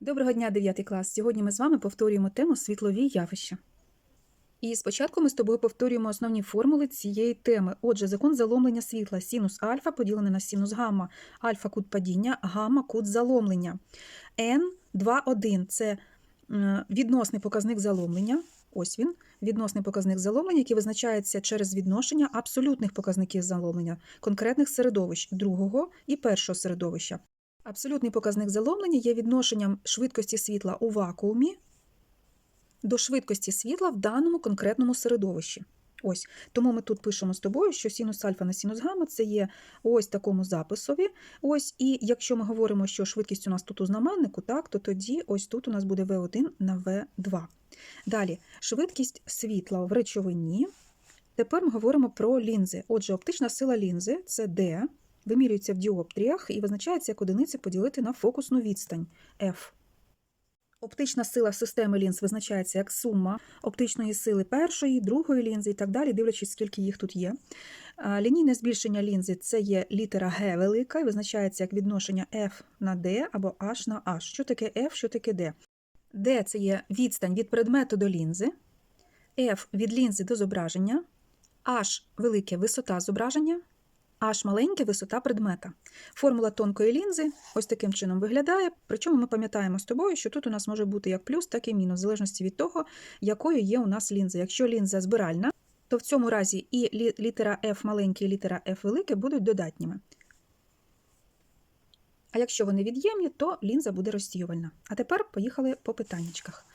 Доброго дня, 9 клас. Сьогодні ми з вами повторюємо тему світлові явища. І спочатку ми з тобою повторюємо основні формули цієї теми. Отже, закон заломлення світла. Синус альфа поділений на синус гамма. Альфа кут падіння, гамма кут заломлення. n 2, 1 – це е, відносний показник заломлення. Ось він, відносний показник заломлення, який визначається через відношення абсолютних показників заломлення конкретних середовищ другого і першого середовища. Абсолютний показник заломлення є відношенням швидкості світла у вакуумі до швидкості світла в даному конкретному середовищі. Ось тому ми тут пишемо з тобою, що синус альфа на синус гамма це є ось такому записові. Ось, і якщо ми говоримо, що швидкість у нас тут у знаменнику, так, то тоді ось тут у нас буде V1 на V2. Далі, швидкість світла в речовині. Тепер ми говоримо про лінзи. Отже, оптична сила лінзи це D, вимірюється в діоптріях і визначається як одиниця поділити на фокусну відстань F. Оптична сила системи лінз визначається як сума оптичної сили першої, другої лінзи і так далі, дивлячись, скільки їх тут є. Лінійне збільшення лінзи це є літера Г велика і визначається як відношення F на D або H на H. Що таке F, що таке D? D – це є відстань від предмету до лінзи, F від лінзи до зображення, H велике висота зображення, H маленьке висота предмета. Формула тонкої лінзи ось таким чином виглядає. Причому ми пам'ятаємо з тобою, що тут у нас може бути як плюс, так і мінус, в залежності від того, якою є у нас лінза. Якщо лінза збиральна, то в цьому разі і літера F маленьке, і літера F велике будуть додатніми. А якщо вони від'ємні, то лінза буде розсіювальна. А тепер поїхали по питаннячках.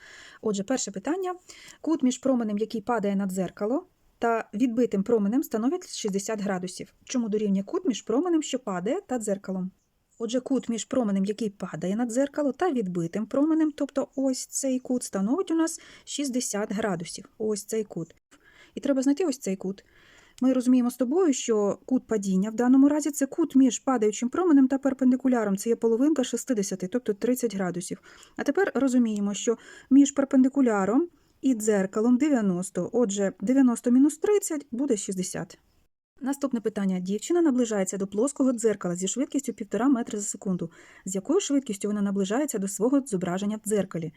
Отже, перше питання: кут між променем, який падає на дзеркало, та відбитим променем становить 60 градусів. Чому дорівнює кут між променем, що падає, та дзеркалом? Отже, кут між променем, який падає на дзеркало, та відбитим променем, тобто ось цей кут, становить у нас 60 градусів. Ось цей кут. І треба знайти ось цей кут. Ми розуміємо з тобою, що кут падіння в даному разі це кут між падаючим променем та перпендикуляром. Це є половинка 60, тобто 30 градусів. А тепер розуміємо, що між перпендикуляром і дзеркалом 90. Отже, 90 мінус 30 буде 60. Наступне питання. Дівчина наближається до плоского дзеркала зі швидкістю 1,5 метра за секунду. З якою швидкістю вона наближається до свого зображення в дзеркалі?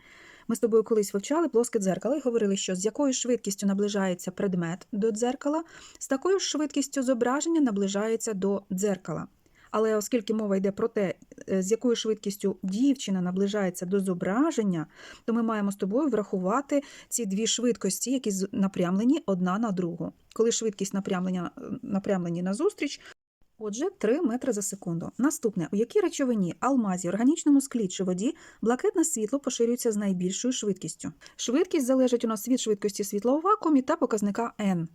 Ми з тобою колись вивчали плоске дзеркало і говорили, що з якою швидкістю наближається предмет до дзеркала, з такою ж швидкістю зображення наближається до дзеркала. Але оскільки мова йде про те, е, з якою швидкістю дівчина наближається до зображення, то ми маємо з тобою врахувати ці дві швидкості, які напрямлені одна на другу. Коли швидкість напрямлення е, напрямлені назустріч, отже, 3 метри за секунду. Наступне, у якій речовині, алмазі, органічному склі чи воді блакитне світло поширюється з найбільшою швидкістю. Швидкість залежить у нас від швидкості світла у вакуумі та показника n.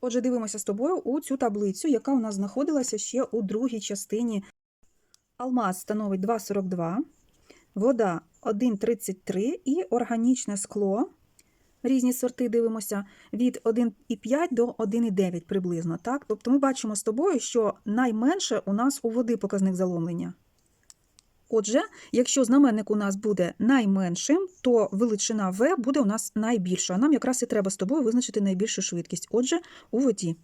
Отже, дивимося з тобою у цю таблицю, яка у нас знаходилася ще у другій частині. Алмаз становить 2,42, вода 1,33 і органічне скло. Різні сорти дивимося від 1,5 до 1,9 приблизно. Так? Тобто ми бачимо з тобою, що найменше у нас у води показник заломлення. Отже, якщо знаменник у нас буде найменшим, то величина V буде у нас найбільша. Нам якраз і треба з тобою визначити найбільшу швидкість. Отже, у воді.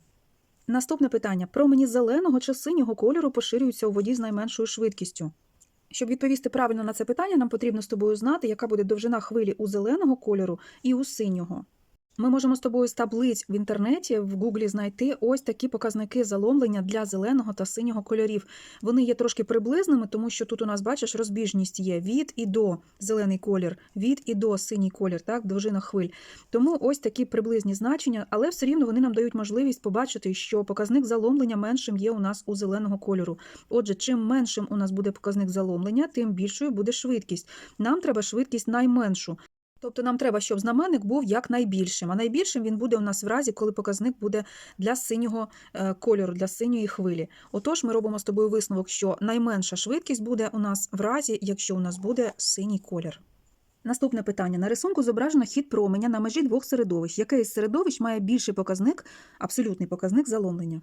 Наступне питання: промені зеленого чи синього кольору поширюються у воді з найменшою швидкістю. Щоб відповісти правильно на це питання, нам потрібно з тобою знати, яка буде довжина хвилі у зеленого кольору і у синього. Ми можемо з тобою з таблиць в інтернеті в Гуглі знайти ось такі показники заломлення для зеленого та синього кольорів. Вони є трошки приблизними, тому що тут у нас, бачиш, розбіжність є від і до зелений колір, від і до синій колір, так, довжина хвиль. Тому ось такі приблизні значення, але все рівно вони нам дають можливість побачити, що показник заломлення меншим є у нас у зеленого кольору. Отже, чим меншим у нас буде показник заломлення, тим більшою буде швидкість. Нам треба швидкість найменшу. Тобто нам треба, щоб знаменник був як найбільшим, а найбільшим він буде у нас в разі, коли показник буде для синього е, кольору, для синьої хвилі. Отож, ми робимо з тобою висновок, що найменша швидкість буде у нас в разі, якщо у нас буде синій колір. Наступне питання. На рисунку зображено хід променя на межі двох середовищ. Яке із середовищ має більший показник, абсолютний показник заломлення?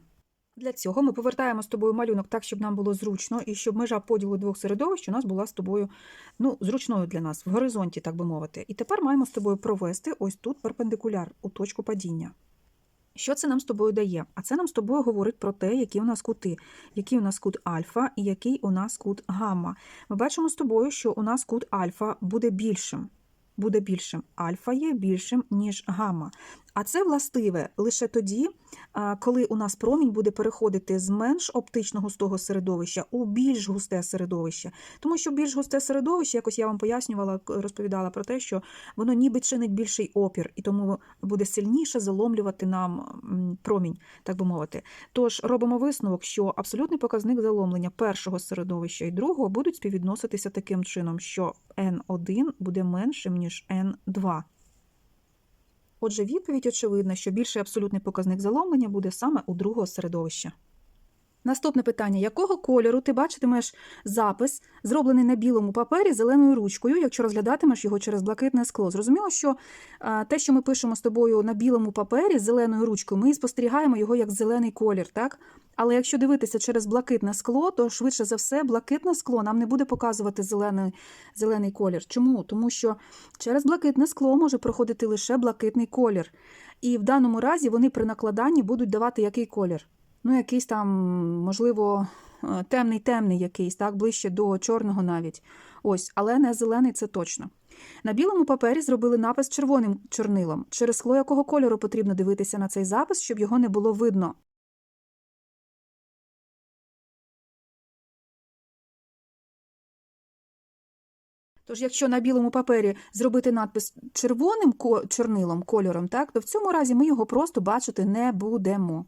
Для цього ми повертаємо з тобою малюнок так, щоб нам було зручно, і щоб межа поділу двох середовищ у нас була з тобою ну, зручною для нас, в горизонті, так би мовити. І тепер маємо з тобою провести ось тут перпендикуляр у точку падіння. Що це нам з тобою дає? А це нам з тобою говорить про те, які у нас кути, який у нас кут альфа і який у нас кут гамма. Ми бачимо з тобою, що у нас кут альфа буде більшим. Буде більшим. Альфа є більшим, ніж гамма. А це властиве лише тоді, коли у нас промінь буде переходити з менш оптично густого середовища у більш густе середовище. Тому що більш густе середовище, якось я вам пояснювала, розповідала про те, що воно ніби чинить більший опір, і тому буде сильніше заломлювати нам промінь, так би мовити. Тож робимо висновок, що абсолютний показник заломлення першого середовища і другого будуть співвідноситися таким чином, що N1 буде меншим, ніж N2. Отже, відповідь очевидна, що більший абсолютний показник заломлення буде саме у другого середовища. Наступне питання: якого кольору ти бачитимеш запис, зроблений на білому папері зеленою ручкою, якщо розглядатимеш його через блакитне скло? Зрозуміло, що а, те, що ми пишемо з тобою на білому папері зеленою ручкою, ми спостерігаємо його як зелений колір, так? Але якщо дивитися через блакитне скло, то швидше за все блакитне скло нам не буде показувати зелений, зелений колір. Чому? Тому що через блакитне скло може проходити лише блакитний колір. І в даному разі вони при накладанні будуть давати який колір? Ну, якийсь там, можливо, е, темний темний якийсь, так, ближче до чорного навіть. Ось, але не зелений це точно. На білому папері зробили напис червоним чорнилом, через скло якого кольору потрібно дивитися на цей запис, щоб його не було видно. Тож, якщо на білому папері зробити надпис червоним чорнилом, кольором, так, то в цьому разі ми його просто бачити не будемо.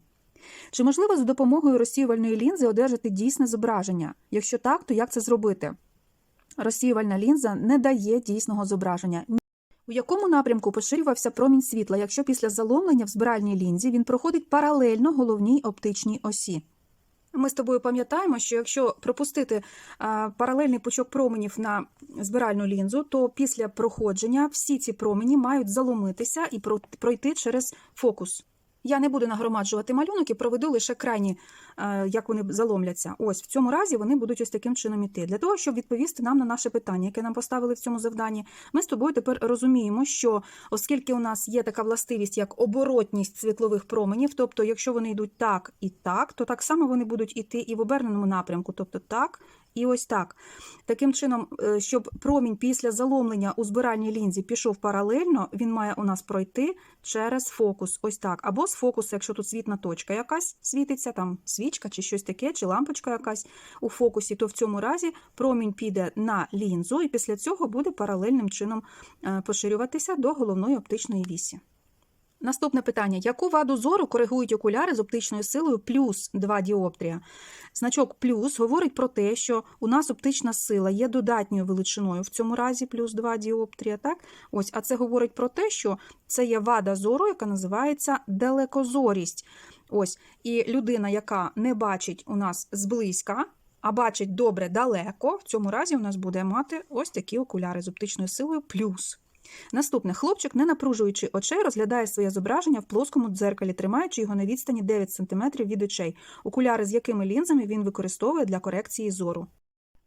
Чи можливо за допомогою розсіювальної лінзи одержати дійсне зображення? Якщо так, то як це зробити? Розсіювальна лінза не дає дійсного зображення. У якому напрямку поширювався промінь світла, якщо після заломлення в збиральній лінзі він проходить паралельно головній оптичній осі? Ми з тобою пам'ятаємо, що якщо пропустити а, паралельний пучок променів на збиральну лінзу, то після проходження всі ці промені мають заломитися і пройти через фокус. Я не буду нагромаджувати малюнок і проведу лише крайні, е, як вони заломляться. Ось в цьому разі вони будуть ось таким чином іти. Для того, щоб відповісти нам на наше питання, яке нам поставили в цьому завданні, ми з тобою тепер розуміємо, що оскільки у нас є така властивість, як оборотність світлових променів, тобто, якщо вони йдуть так і так, то так само вони будуть іти і в оберненому напрямку, тобто так. І ось так. Таким чином, е, щоб промінь після заломлення у збиральній лінзі пішов паралельно, він має у нас пройти через фокус. Ось так. Або з фокусу, якщо тут світна точка якась світиться, там свічка чи щось таке, чи лампочка якась у фокусі, то в цьому разі промінь піде на лінзу і після цього буде паралельним чином е, поширюватися до головної оптичної вісі. Наступне питання: яку ваду зору коригують окуляри з оптичною силою плюс 2 діоптрія? Значок плюс говорить про те, що у нас оптична сила є додатньою величиною в цьому разі плюс 2 діоптрія. Так? Ось, а це говорить про те, що це є вада зору, яка називається далекозорість. Ось, і людина, яка не бачить у нас зблизька, а бачить добре далеко, в цьому разі у нас буде мати ось такі окуляри з оптичною силою плюс. Наступне хлопчик, не напружуючи очей, розглядає своє зображення в плоскому дзеркалі, тримаючи його на відстані 9 см від очей, окуляри з якими лінзами він використовує для корекції зору.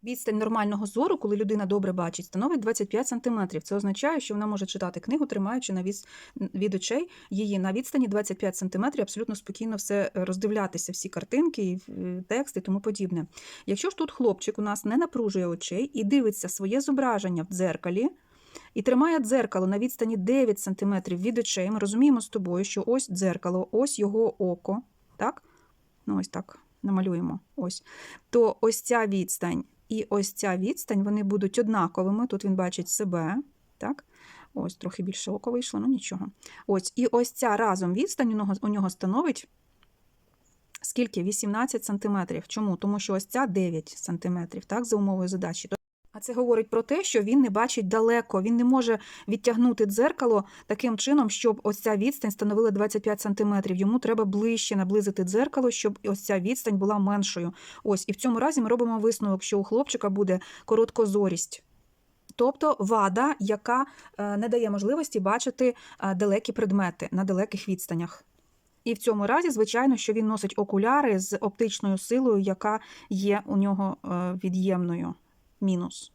Відстань нормального зору, коли людина добре бачить, становить 25 см. Це означає, що вона може читати книгу, тримаючи на від... від очей її на відстані 25 см, абсолютно спокійно все роздивлятися, всі картинки, е, тексти і тому подібне. Якщо ж тут хлопчик у нас не напружує очей і дивиться своє зображення в дзеркалі, і тримає дзеркало на відстані 9 см від очей. Ми розуміємо з тобою, що ось дзеркало, ось його око. Так? Ну, ось так намалюємо. Ось. То ось ця відстань і ось ця відстань вони будуть однаковими. Тут він бачить себе. Так? Ось, трохи більше око вийшло, ну нічого. Ось, і ось ця разом відстань у нього, становить скільки? 18 см. Чому? Тому що ось ця 9 см, так, за умовою задачі. Це говорить про те, що він не бачить далеко, він не може відтягнути дзеркало таким чином, щоб ось ця відстань становила 25 см. Йому треба ближче наблизити дзеркало, щоб ось ця відстань була меншою. Ось, і в цьому разі ми робимо висновок, що у хлопчика буде короткозорість. Тобто вада, яка е, не дає можливості бачити е, далекі предмети на далеких відстанях. І в цьому разі, звичайно, що він носить окуляри з оптичною силою, яка є у нього е, від'ємною мінус.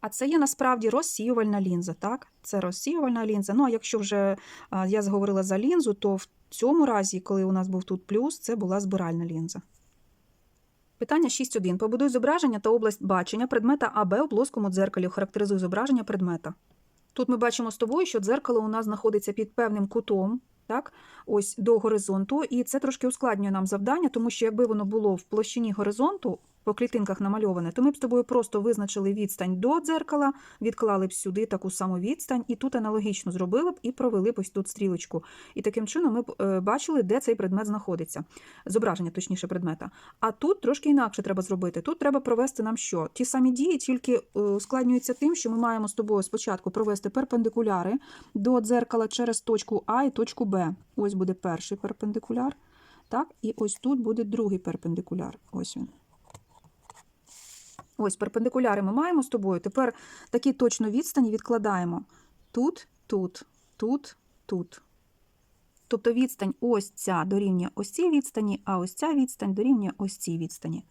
А це є насправді розсіювальна лінза, так? Це розсіювальна лінза. Ну, а якщо вже я зговорила за лінзу, то в цьому разі, коли у нас був тут плюс, це була збиральна лінза. Питання 6.1. Побудуй зображення та область бачення предмета АБ у плоскому дзеркалі. Характеризуй зображення предмета. Тут ми бачимо з тобою, що дзеркало у нас знаходиться під певним кутом, так, ось до горизонту, і це трошки ускладнює нам завдання, тому що якби воно було в площині горизонту, по клітинках намальоване, то ми б з тобою просто визначили відстань до дзеркала, відклали б сюди таку саму відстань, і тут аналогічно зробили б і провели б ось тут стрілочку. І таким чином ми б е, бачили, де цей предмет знаходиться, зображення, точніше, предмета. А тут трошки інакше треба зробити. Тут треба провести нам що? Ті самі дії, тільки е, тим, що ми маємо з тобою спочатку провести перпендикуляри до дзеркала через точку А і точку Б. Ось буде перший перпендикуляр. Так, і ось тут буде другий перпендикуляр. Ось він. Ось перпендикуляри ми маємо з тобою. Тепер такі точно відстані відкладаємо тут, тут, тут, тут. Тобто відстань ось ця дорівнює ось цій відстані, а ось ця відстань дорівнює ось цій відстані.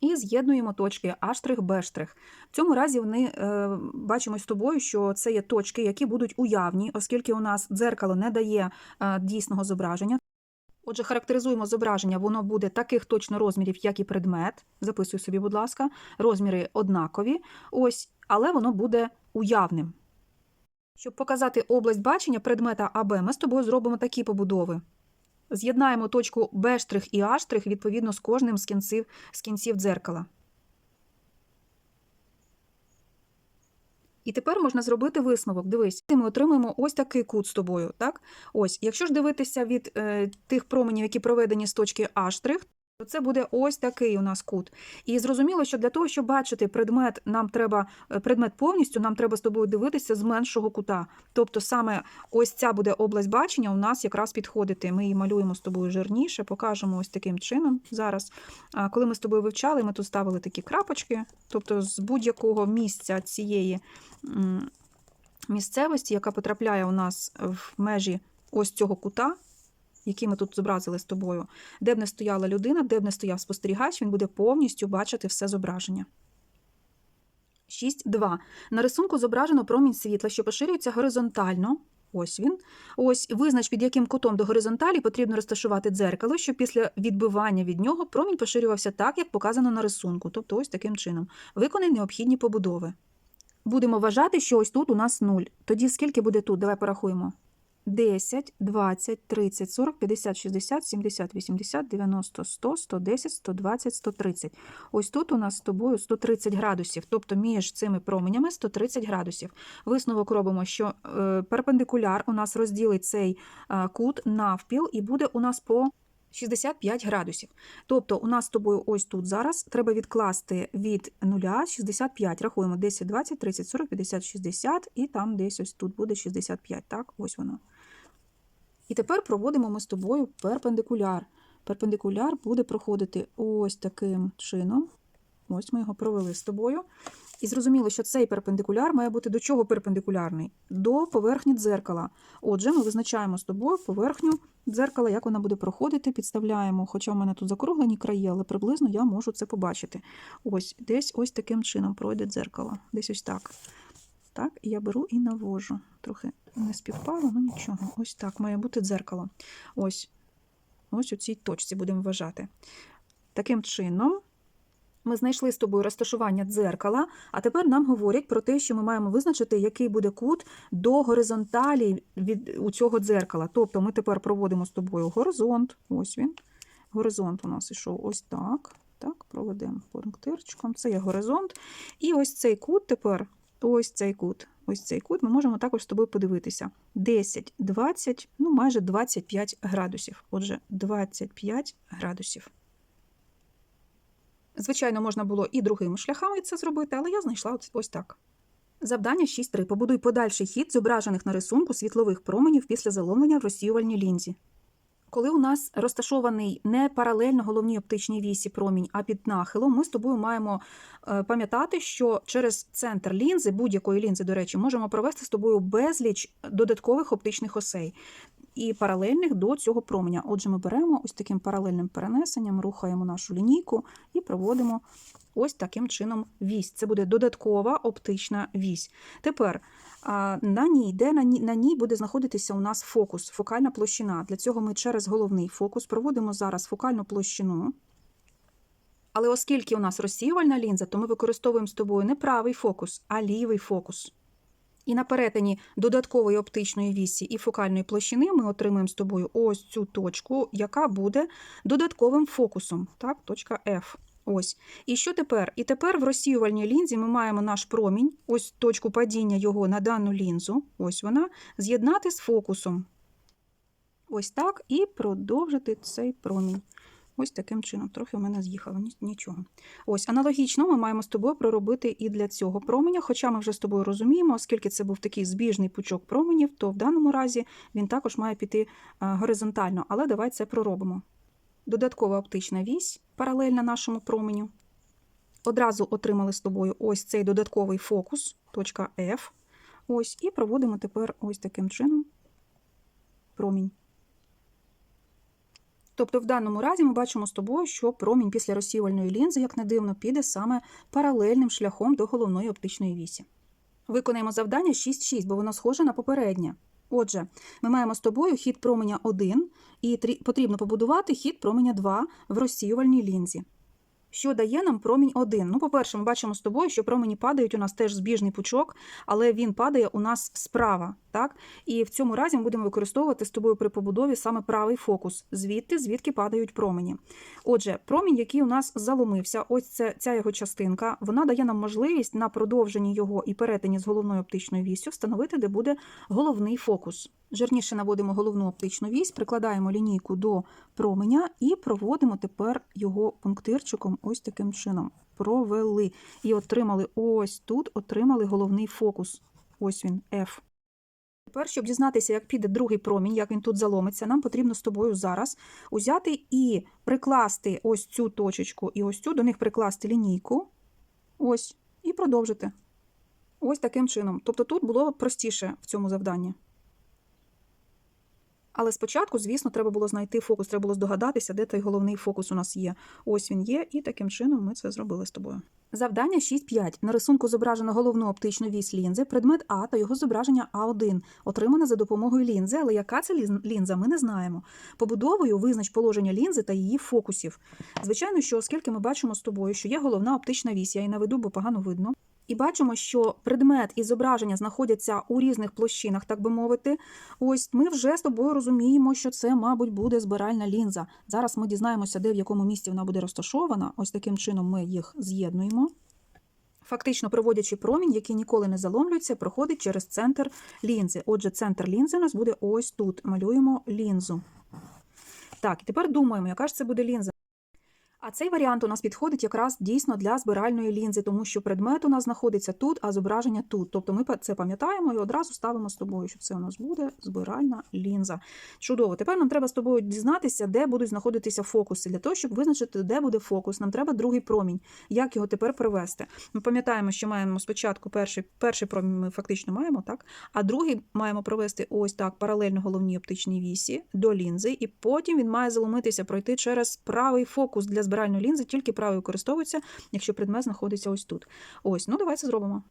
І з'єднуємо точки А', Б'. В цьому разі вони е, бачимо з тобою, що це є точки, які будуть уявні, оскільки у нас дзеркало не дає е, дійсного зображення. Отже, характеризуємо зображення, воно буде таких точно розмірів, як і предмет. Записую собі, будь ласка, розміри однакові. Ось, але воно буде уявним. Щоб показати область бачення предмета АБ, ми з тобою зробимо такі побудови. З'єднаємо точку Б' і А' відповідно з кожним з кінців, з кінців дзеркала. І тепер можна зробити висновок. Дивись, ми отримуємо ось такий кут з тобою. Так? Ось, якщо ж дивитися від е, тих променів, які проведені з точки А', то це буде ось такий у нас кут. І зрозуміло, що для того, щоб бачити предмет, нам треба е, предмет повністю, нам треба з тобою дивитися з меншого кута. Тобто саме ось ця буде область бачення у нас якраз підходити. Ми її малюємо з тобою жирніше, покажемо ось таким чином зараз. А коли ми з тобою вивчали, ми тут ставили такі крапочки, тобто з будь-якого місця цієї місцевості, яка потрапляє у нас в межі ось цього кута, який ми тут зобразили з тобою, де б не стояла людина, де б не стояв спостерігач, він буде повністю бачити все зображення. 6.2. На рисунку зображено промінь світла, що поширюється горизонтально. Ось він. Ось визнач, під яким кутом до горизонталі потрібно розташувати дзеркало, щоб після відбивання від нього промінь поширювався так, як показано на рисунку, тобто ось таким чином. Виконай необхідні побудови. Будемо вважати, що ось тут у нас 0. Тоді скільки буде тут? Давай порахуємо. 10, 20, 30, 40, 50, 60, 70, 80, 90, 100, 110, 120, 130. Ось тут у нас з тобою 130 градусів, тобто між цими променями 130 градусів. Висновок робимо, що е, перпендикуляр у нас розділить цей е, кут навпіл і буде у нас по 65 градусів. Тобто у нас з тобою ось тут зараз треба відкласти від 0 65. Рахуємо 10, 20, 30, 40, 50, 60 і там десь ось тут буде 65. Так, ось воно. І тепер проводимо ми з тобою перпендикуляр. Перпендикуляр буде проходити ось таким чином. Ось ми його провели з тобою. І зрозуміло, що цей перпендикуляр має бути до чого перпендикулярний? До поверхні дзеркала. Отже, ми визначаємо з тобою поверхню дзеркала, як вона буде проходити, підставляємо, хоча в мене тут закруглені краї, але приблизно я можу це побачити. Ось, десь ось таким чином пройде дзеркало. Десь ось так. Так, я беру і навожу. Трохи не співпало, ну нічого. Ось так має бути дзеркало. Ось, ось у цій точці будемо вважати. Таким чином. Ми знайшли з тобою розташування дзеркала, а тепер нам говорять про те, що ми маємо визначити, який буде кут до горизонталі від у цього дзеркала. Тобто ми тепер проводимо з тобою горизонт. Ось він. Горизонт у нас ішов ось так. Так, проведемо пунктирчиком. Це є горизонт. І ось цей кут тепер, ось цей кут. Ось цей кут ми можемо також з тобою подивитися. 10, 20, ну майже 25 градусів. Отже, 25 градусів. Звичайно, можна було і другими шляхами це зробити, але я знайшла ось- так. Завдання 6.3. Побудуй подальший хід зображених на рисунку світлових променів після заломлення в розсіювальній лінзі. Коли у нас розташований не паралельно головній оптичній вісі промінь, а під нахилом, ми з тобою маємо е, пам'ятати, що через центр лінзи, будь-якої лінзи, до речі, можемо провести з тобою безліч додаткових оптичних осей і паралельних до цього променя. Отже, ми беремо ось таким паралельним перенесенням, рухаємо нашу лінійку і проводимо ось таким чином вісь. Це буде додаткова оптична вісь. Тепер на ній, де на ній, буде знаходитися у нас фокус, фокальна площина. Для цього ми через головний фокус проводимо зараз фокальну площину. Але оскільки у нас розсіювальна лінза, то ми використовуємо з тобою не правий фокус, а лівий фокус. І на перетині додаткової оптичної вісі і фокальної площини ми отримуємо з тобою ось цю точку, яка буде додатковим фокусом. Так, точка F. Ось. І що тепер? І тепер в розсіювальній лінзі ми маємо наш промінь, ось точку падіння його на дану лінзу, ось вона, з'єднати з фокусом. Ось так, і продовжити цей промінь. Ось таким чином. Трохи у мене з'їхало, нічого. Ось аналогічно ми маємо з тобою проробити і для цього променя, хоча ми вже з тобою розуміємо, оскільки це був такий збіжний пучок променів, то в даному разі він також має піти е, горизонтально, але давай це проробимо. Додаткова оптична вісь паралельна нашому променю. Одразу отримали з тобою ось цей додатковий фокус, точка F. Ось, і проводимо тепер ось таким чином промінь. Тобто, в даному разі ми бачимо з тобою, що промінь після розсіювальної лінзи, як не дивно, піде саме паралельним шляхом до головної оптичної вісі. Виконаємо завдання 6.6, бо воно схоже на попереднє. Отже, ми маємо з тобою хід променя 1, і потрібно побудувати хід променя 2 в розсіювальній лінзі. Що дає нам промінь 1? Ну, по-перше, ми бачимо з тобою, що промені падають у нас теж збіжний пучок, але він падає у нас справа. Так? І в цьому разі ми будемо використовувати з тобою при побудові саме правий фокус, звідти, звідки падають промені. Отже, промінь, який у нас заломився, ось це, ця його частинка, вона дає нам можливість на продовженні його і перетині з головною оптичною вісю встановити, де буде головний фокус. Жирніше наводимо головну оптичну вісь, прикладаємо лінійку до променя і проводимо тепер його пунктирчиком ось таким чином. Провели. І отримали ось тут, отримали головний фокус. Ось він, F. Тепер, щоб дізнатися, як піде другий промінь, як він тут заломиться, нам потрібно з тобою зараз узяти і прикласти ось цю точечку і ось цю, до них прикласти лінійку. Ось, і продовжити. Ось таким чином. Тобто тут було простіше в цьому завданні. Але спочатку, звісно, треба було знайти фокус, треба було здогадатися, де той головний фокус у нас є. Ось він є, і таким чином ми це зробили з тобою. Завдання 6.5. На рисунку зображено головну оптичну вісь лінзи, предмет А та його зображення А1, отримане за допомогою лінзи, але яка це лінза, ми не знаємо. Побудовою визнач положення лінзи та її фокусів. Звичайно, що оскільки ми бачимо з тобою, що є головна оптична вісь, я її наведу, бо погано видно. І бачимо, що предмет і зображення знаходяться у різних площинах, так би мовити. Ось ми вже з тобою розуміємо, що це, мабуть, буде збиральна лінза. Зараз ми дізнаємося, де в якому місці вона буде розташована. Ось таким чином ми їх з'єднуємо. Фактично, проводячи промінь, який ніколи не заломлюється, проходить через центр лінзи. Отже, центр лінзи у нас буде ось тут. Малюємо лінзу. Так, і тепер думаємо, яка ж це буде лінза. А цей варіант у нас підходить якраз дійсно для збиральної лінзи, тому що предмет у нас знаходиться тут, а зображення тут. Тобто ми це пам'ятаємо і одразу ставимо з тобою, що це у нас буде збиральна лінза. Чудово. Тепер нам треба з тобою дізнатися, де будуть знаходитися фокуси. Для того, щоб визначити, де буде фокус, нам треба другий промінь. Як його тепер привести? Ми пам'ятаємо, що маємо спочатку перший, перший промінь ми фактично маємо, так? А другий маємо провести ось так паралельно головній оптичній вісі до лінзи, і потім він має заломитися, пройти через правий фокус для збиральної лінзи, тільки правою використовується, якщо предмет знаходиться ось тут. Ось, ну давайте зробимо.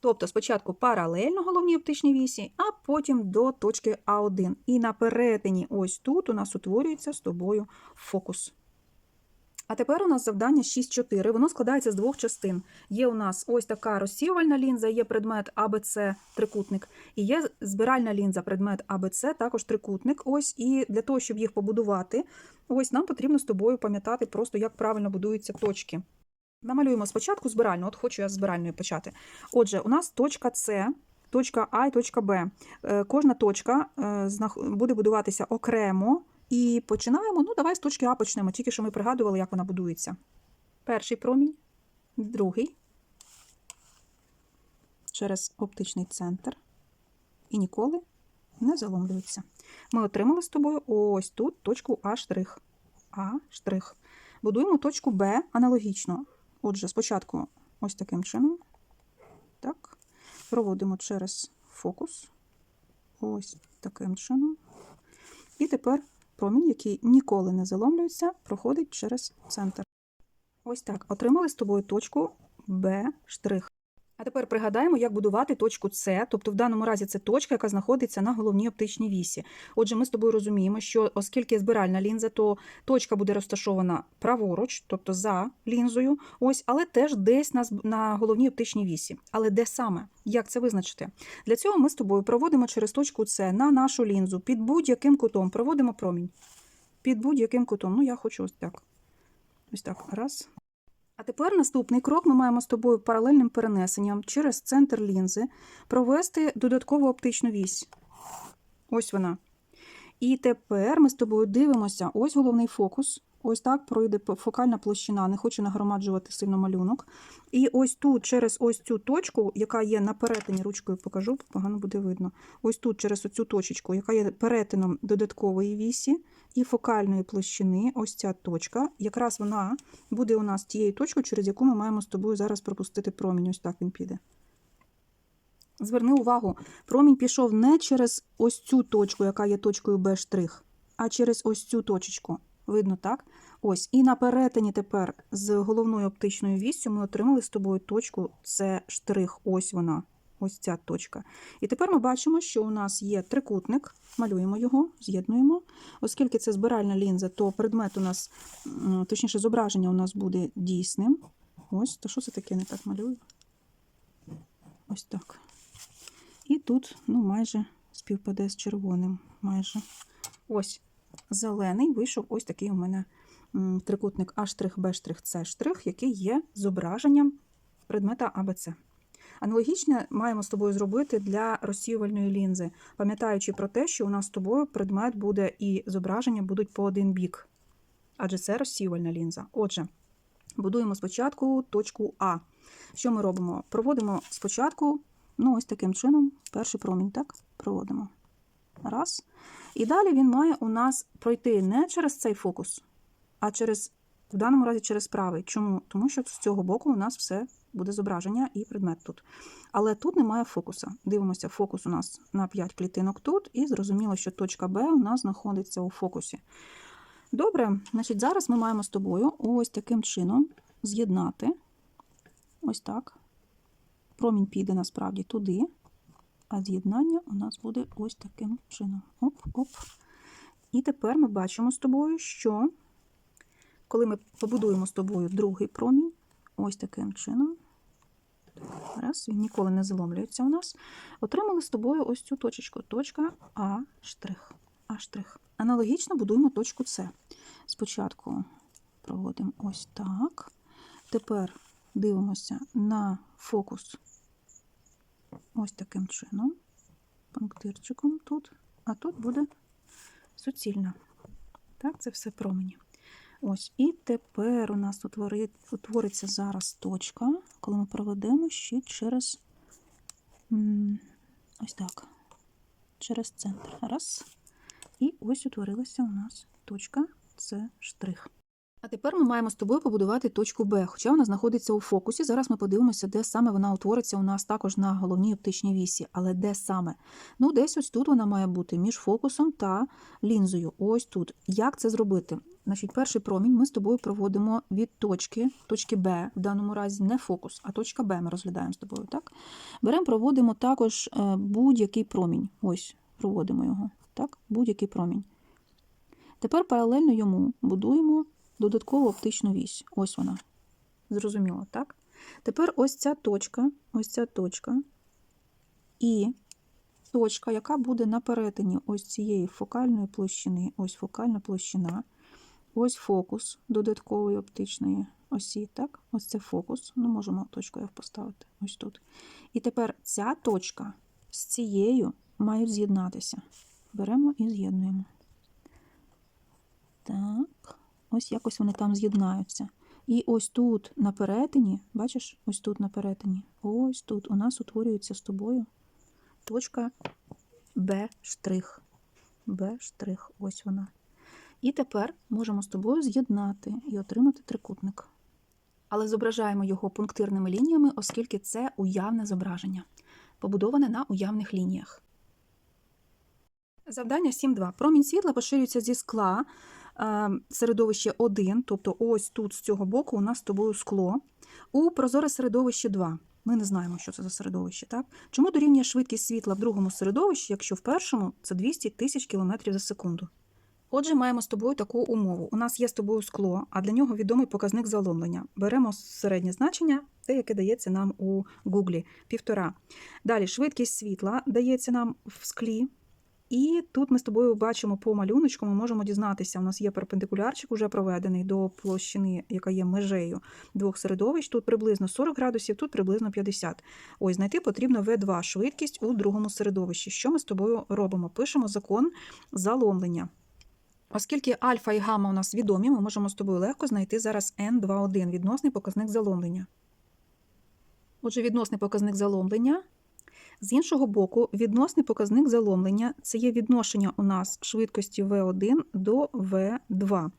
Тобто спочатку паралельно головній оптичній вісі, а потім до точки А1. І на перетині ось тут у нас утворюється з тобою фокус. А тепер у нас завдання 6.4. Воно складається з двох частин. Є у нас ось така розсіювальна лінза, є предмет АБЦ трикутник, і є збиральна лінза, предмет АБЦ, також трикутник. Ось, і для того, щоб їх побудувати, ось нам потрібно з тобою пам'ятати просто, як правильно будуються точки. Намалюємо спочатку збиральну, от хочу я з збиральної почати. Отже, у нас точка С, точка А і точка Б. Е, Кожна точка е, буде будуватися окремо. І починаємо. Ну, давай з точки А почнемо, тільки що ми пригадували, як вона будується. Перший промінь, другий через оптичний центр. І ніколи не заломлюється. Ми отримали з тобою ось тут точку А. А. Будуємо точку Б аналогічно. Отже, спочатку ось таким чином. Так. Проводимо через фокус. Ось таким чином. І тепер промінь, який ніколи не заломлюється, проходить через центр. Ось так. Отримали з тобою точку Б штрих. А тепер пригадаємо, як будувати точку С, тобто в даному разі це точка, яка знаходиться на головній оптичній вісі. Отже, ми з тобою розуміємо, що оскільки збиральна лінза, то точка буде розташована праворуч, тобто за лінзою, ось, але теж десь на, на головній оптичній вісі. Але де саме? Як це визначити? Для цього ми з тобою проводимо через точку С на нашу лінзу під будь-яким кутом. Проводимо промінь. Під будь-яким кутом. Ну, я хочу ось так. Ось так. Раз. А тепер наступний крок ми маємо з тобою паралельним перенесенням через центр лінзи провести додаткову оптичну вісь. Ось вона. І тепер ми з тобою дивимося, ось головний фокус. Ось так пройде фокальна площина, не хочу нагромаджувати сильно малюнок. І ось тут, через ось цю точку, яка є на перетині, ручкою покажу, погано буде видно. Ось тут, через оцю точечку, яка є перетином додаткової вісі і фокальної площини, ось ця точка, якраз вона буде у нас тією точкою, через яку ми маємо з тобою зараз пропустити промінь. Ось так він піде. Зверни увагу, промінь пішов не через ось цю точку, яка є точкою Б а через ось цю точечку. Видно, так? Ось. І на перетині тепер з головною оптичною віссю ми отримали з тобою точку С штрих. Ось вона. Ось ця точка. І тепер ми бачимо, що у нас є трикутник. Малюємо його, з'єднуємо. Оскільки це збиральна лінза, то предмет у нас, точніше, зображення у нас буде дійсним. Ось, то що це таке, не так малюю? Ось так. І тут ну, майже співпаде з червоним. Майже. Ось зелений вийшов ось такий у мене трикутник А', Б', С', який є зображенням предмета АБЦ. Аналогічне маємо з тобою зробити для розсіювальної лінзи, пам'ятаючи про те, що у нас з тобою предмет буде і зображення будуть по один бік, адже це розсіювальна лінза. Отже, будуємо спочатку точку А. Що ми робимо? Проводимо спочатку, ну, ось таким чином, перший промінь, так? Проводимо. Раз. І далі він має у нас пройти не через цей фокус, а через, в даному разі через правий. Чому? Тому що з цього боку у нас все буде зображення і предмет тут. Але тут немає фокуса. Дивимося, фокус у нас на 5 клітинок тут, і зрозуміло, що точка Б у нас знаходиться у фокусі. Добре, значить, зараз ми маємо з тобою ось таким чином з'єднати. Ось так. Промінь піде насправді туди, а з'єднання у нас буде ось таким чином. Оп-оп. І тепер ми бачимо з тобою, що коли ми побудуємо з тобою другий промінь, ось таким чином, раз, він ніколи не заломлюється у нас, отримали з тобою ось цю точечку. Точка А штрих. А штрих. Аналогічно будуємо точку С. Спочатку проводимо ось так. Тепер дивимося на фокус ось таким чином, пунктирчиком тут, а тут буде суцільна. Так, це все промені. Ось, і тепер у нас утворить, утвориться зараз точка, коли ми проведемо ще через ось так, через центр. Раз. І ось утворилася у нас точка С штрих. А тепер ми маємо з тобою побудувати точку Б, хоча вона знаходиться у фокусі. Зараз ми подивимося, де саме вона утвориться у нас також на головній оптичній вісі. Але де саме? Ну, десь ось тут вона має бути між фокусом та лінзою. Ось тут. Як це зробити? Значить, перший промінь ми з тобою проводимо від точки, точки Б, в даному разі не фокус, а точка Б ми розглядаємо з тобою. так? Беремо, проводимо також е, будь-який промінь. Ось, проводимо його. так? Будь-який промінь. Тепер паралельно йому будуємо додаткову оптичну вісь. Ось вона. Зрозуміло, так? Тепер ось ця точка, ось ця точка і точка, яка буде на перетині ось цієї фокальної площини, ось фокальна площина, ось фокус додаткової оптичної осі, так? Ось це фокус. Ну, можемо точку F поставити ось тут. І тепер ця точка з цією мають з'єднатися. Беремо і з'єднуємо. Так. Ось якось вони там з'єднаються. І ось тут на перетині, бачиш, ось тут на перетині, ось тут у нас утворюється з тобою точка Б штрих. Б штрих, ось вона. І тепер можемо з тобою з'єднати і отримати трикутник. Але зображаємо його пунктирними лініями, оскільки це уявне зображення, побудоване на уявних лініях. Завдання 7.2. Промінь світла поширюється зі скла середовище 1, тобто ось тут з цього боку у нас з тобою скло. У прозоре середовище 2. Ми не знаємо, що це за середовище. Так? Чому дорівнює швидкість світла в другому середовищі, якщо в першому це 200 тисяч км за секунду? Отже, маємо з тобою таку умову. У нас є з тобою скло, а для нього відомий показник заломлення. Беремо середнє значення, те, яке дається нам у Гуглі, півтора. Далі швидкість світла дається нам в склі. І тут ми з тобою бачимо по малюночку, ми можемо дізнатися, у нас є перпендикулярчик уже проведений до площини, яка є межею двох середовищ. Тут приблизно 40 градусів, тут приблизно 50. Ось знайти потрібно V2 швидкість у другому середовищі. Що ми з тобою робимо? Пишемо закон заломлення. Оскільки альфа і гамма у нас відомі, ми можемо з тобою легко знайти зараз N21 відносний показник заломлення. Отже, відносний показник заломлення. З іншого боку, відносний показник заломлення це є відношення у нас швидкості V1 до V2.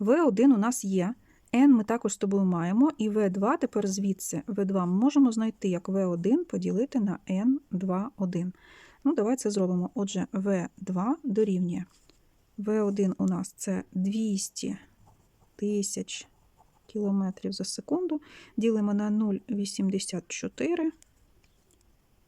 V1 у нас є, N ми також з тобою маємо, і V2 тепер звідси V2 ми можемо знайти як V1 поділити на N21. Ну, давай це зробимо. Отже, V2 дорівнює. V1 у нас це 200 тисяч кілометрів за секунду. Ділимо на 0,84.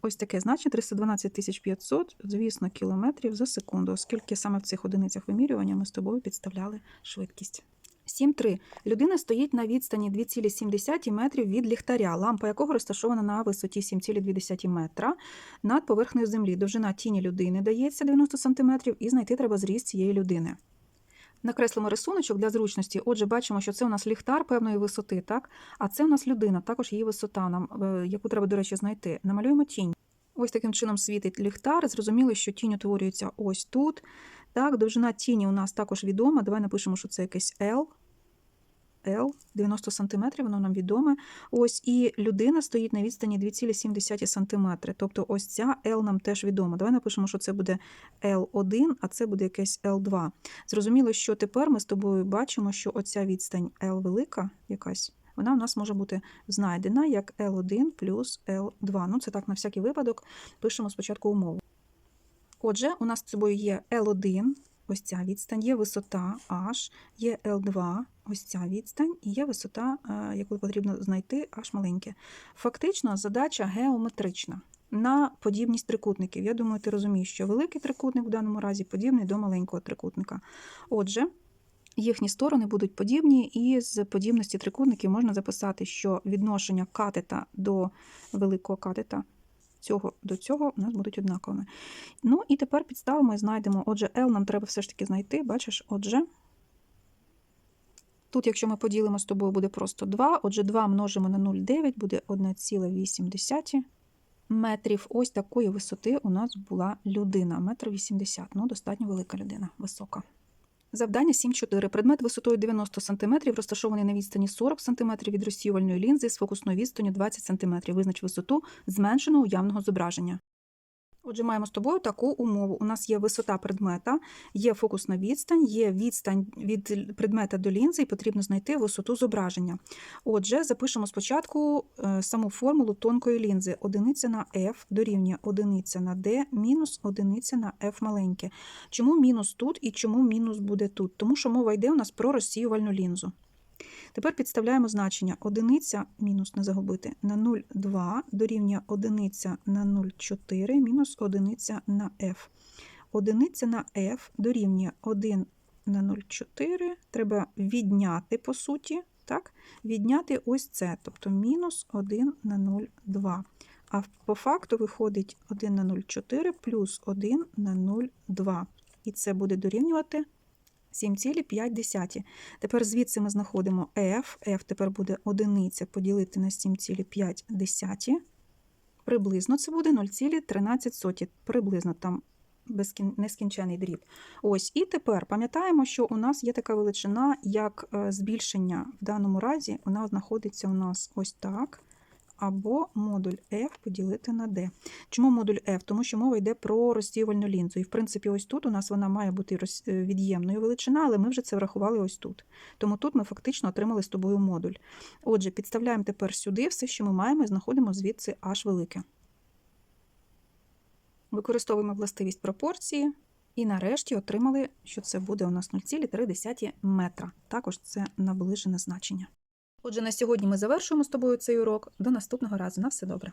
Ось таке значення 312 500, звісно, кілометрів за секунду, оскільки саме в цих одиницях вимірювання ми з тобою підставляли швидкість. 7.3. Людина стоїть на відстані 2,7 метрів від ліхтаря, лампа якого розташована на висоті 7,2 метра над поверхнею землі. Довжина тіні людини дається 90 см, і знайти треба зріст цієї людини. Накреслимо рисуночок для зручності. Отже, бачимо, що це у нас ліхтар певної висоти, так? а це у нас людина, також її висота, нам, е, яку треба, до речі, знайти. Намалюємо тінь. Ось таким чином світить ліхтар. Зрозуміло, що тінь утворюється ось тут. Так, Довжина тіні у нас також відома. Давай напишемо, що це якесь L. L, 90 см, воно нам відоме. Ось і людина стоїть на відстані 2,7 см. Тобто ось ця L нам теж відома. Давай напишемо, що це буде L1, а це буде якесь L2. Зрозуміло, що тепер ми з тобою бачимо, що оця відстань L велика якась. Вона у нас може бути знайдена як L1 плюс L2. Ну, це так на всякий випадок пишемо спочатку умову. Отже, у нас з собою є L1, ось ця відстань, є висота H, є L2, ось ця відстань, і є висота, е, яку потрібно знайти H маленьке. Фактично, задача геометрична на подібність трикутників. Я думаю, ти розумієш, що великий трикутник в даному разі подібний до маленького трикутника. Отже, їхні сторони будуть подібні, і з подібності трикутників можна записати, що відношення катета до великого катета цього до цього у нас будуть однаковими. Ну і тепер підставимо і знайдемо. Отже, L нам треба все ж таки знайти. Бачиш, отже. Тут, якщо ми поділимо з тобою, буде просто 2. Отже, 2 множимо на 0,9 буде 1,8 метрів. Ось такої висоти у нас була людина. Метр 80. Ну, достатньо велика людина, висока. Завдання 7.4. Предмет висотою 90 см, розташований на відстані 40 см від розсіювальної лінзи з фокусною відстанню 20 см. Визнач висоту зменшеного уявного зображення. Отже, маємо з тобою таку умову. У нас є висота предмета, є фокусна відстань, є відстань від предмета до лінзи, і потрібно знайти висоту зображення. Отже, запишемо спочатку е, саму формулу тонкої лінзи. Одиниця на F дорівнює одиниця на D мінус одиниця на F маленьке. Чому мінус тут і чому мінус буде тут? Тому що мова йде у нас про розсіювальну лінзу. Тепер підставляємо значення одиниця мінус не загубити на 0,2 дорівнює одиниця на 0,4 мінус одиниця на f. Одиниця на f дорівнює 1 на 0,4. Треба відняти, по суті, так? відняти ось це, тобто мінус 1 на 0,2. А по факту виходить 1 на 0,4 плюс 1 на 0,2. І це буде дорівнювати 7,5. Тепер звідси ми знаходимо f. f тепер буде одиниця поділити на 7,5. Приблизно це буде 0,13. Приблизно там безкін... нескінчений дріб. Ось, І тепер пам'ятаємо, що у нас є така величина, як е, збільшення. В даному разі вона знаходиться у нас ось так або модуль F поділити на D. Чому модуль F? Тому що мова йде про розсіювальну лінзу. І, в принципі, ось тут у нас вона має бути е, від'ємною величина, але ми вже це врахували ось тут. Тому тут ми фактично отримали з тобою модуль. Отже, підставляємо тепер сюди все, що ми маємо, і знаходимо звідси H велике. Використовуємо властивість пропорції. І нарешті отримали, що це буде у нас 0,3 метра. Також це наближене значення. Отже, на сьогодні ми завершуємо з тобою цей урок. До наступного разу. На все добре.